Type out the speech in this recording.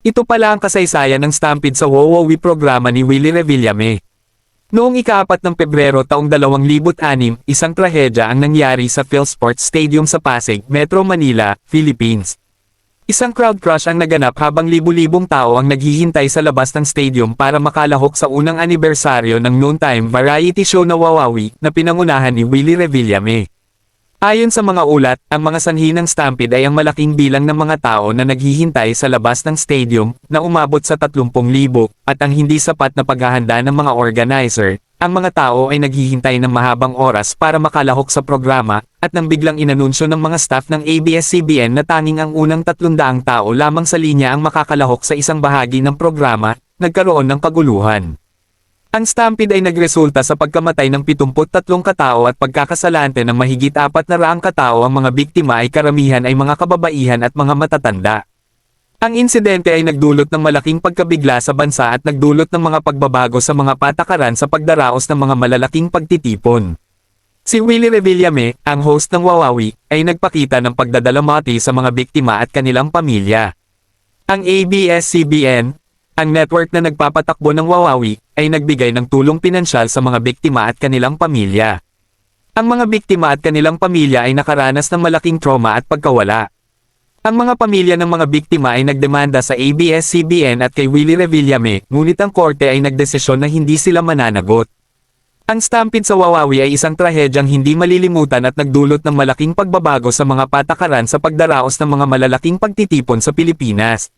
Ito pala ang kasaysayan ng Stampede sa Wowowi programa ni Willie Revillame. Noong ikaapat ng Pebrero taong 2006, isang trahedya ang nangyari sa PhilSports Stadium sa Pasig, Metro Manila, Philippines. Isang crowd crush ang naganap habang libu-libong tao ang naghihintay sa labas ng stadium para makalahok sa unang anibersaryo ng noontime variety show na Wawawi na pinangunahan ni Willie Revillame. Ayon sa mga ulat, ang mga sanhi ng Stampede ay ang malaking bilang ng mga tao na naghihintay sa labas ng stadium na umabot sa 30,000 at ang hindi sapat na paghahanda ng mga organizer. Ang mga tao ay naghihintay ng mahabang oras para makalahok sa programa at nang biglang inanunsyo ng mga staff ng ABS-CBN na tanging ang unang 300 tao lamang sa linya ang makakalahok sa isang bahagi ng programa, nagkaroon ng kaguluhan. Ang stampede ay nagresulta sa pagkamatay ng 73 katao at pagkakasalante ng mahigit 400 katao ang mga biktima ay karamihan ay mga kababaihan at mga matatanda. Ang insidente ay nagdulot ng malaking pagkabigla sa bansa at nagdulot ng mga pagbabago sa mga patakaran sa pagdaraos ng mga malalaking pagtitipon. Si Willie Revillame, ang host ng Wawawi, ay nagpakita ng pagdadalamati sa mga biktima at kanilang pamilya. Ang ABS-CBN, ang network na nagpapatakbo ng Wawawi, ay nagbigay ng tulong pinansyal sa mga biktima at kanilang pamilya. Ang mga biktima at kanilang pamilya ay nakaranas ng malaking trauma at pagkawala. Ang mga pamilya ng mga biktima ay nagdemanda sa ABS-CBN at kay Willie Revillame, ngunit ang korte ay nagdesisyon na hindi sila mananagot. Ang stampede sa Wawawi ay isang trahedyang hindi malilimutan at nagdulot ng malaking pagbabago sa mga patakaran sa pagdaraos ng mga malalaking pagtitipon sa Pilipinas.